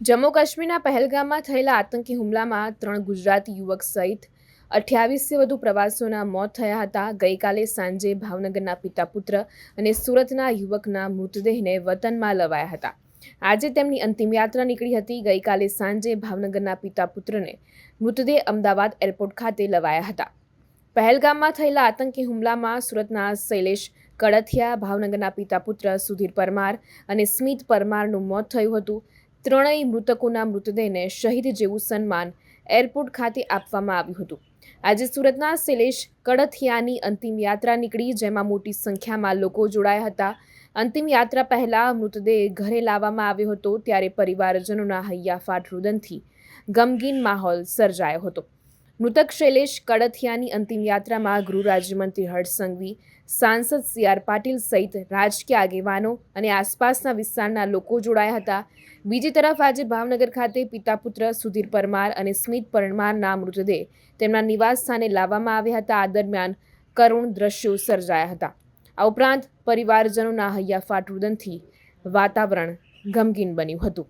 જમ્મુ કાશ્મીરના પહેલગામમાં થયેલા આતંકી હુમલામાં ત્રણ ગુજરાતી યુવક સહિત અઠ્યાવીસથી વધુ પ્રવાસીઓના મોત થયા હતા. ગઈકાલે સાંજે ભાવનગરના પિતા પુત્ર અને સુરતના યુવકના મૃતદેહને વતનમાં લવાયા હતા. આજે તેમની અંતિમ યાત્રા નીકળી હતી. ગઈકાલે સાંજે ભાવનગરના પિતા પુત્રને મૃતદેહ અમદાવાદ એરપોર્ટ ખાતે લવાયા હતા. પહેલગામમાં થયેલા આતંકી હુમલામાં સુરતના શૈલેષ કડથિયા, ભાવનગરના પિતા પુત્ર સુધીર પરમાર અને સ્મિત પરમારનું મોત થયું હતું. ત્રણેય મૃતકોના મૃતદેહને શહીદ જેવું સન્માન એરપોર્ટ ખાતે આપવામાં આવ્યું હતું. આજે સુરતના શૈલેષ કડથિયાની અંતિમ યાત્રા નીકળી, જેમાં મોટી સંખ્યામાં લોકો જોડાયા હતા. અંતિમ યાત્રા પહેલા મૃતદેહ ઘરે લાવવામાં આવ્યો હતો, ત્યારે પરિવારજનોના હૈયાફાટ રુદનથી ગમગીન માહોલ સર્જાયો હતો. મૃતક શૈલેષ કડથિયાની અંતિમ યાત્રામાં ગૃહ રાજ્યમંત્રી હર્ષ સંઘવી, સાંસદ સી આર પાટીલ સહિત રાજકીય આગેવાનો અને આસપાસના વિસ્તારના લોકો જોડાયા હતા. બીજી તરફ આજે ભાવનગર ખાતે પિતા પુત્ર સુધીર પરમાર અને સ્મિત પરમારના મૃતદેહ તેમના નિવાસ સ્થાને લાવવામાં આવ્યા હતા. આ દરમિયાન કરુણ દ્રશ્યો સર્જાયા હતા. આ ઉપરાંત પરિવારજનોના હૈયાફાટ રુદનથી વાતાવરણ ગમગીન બન્યું હતું.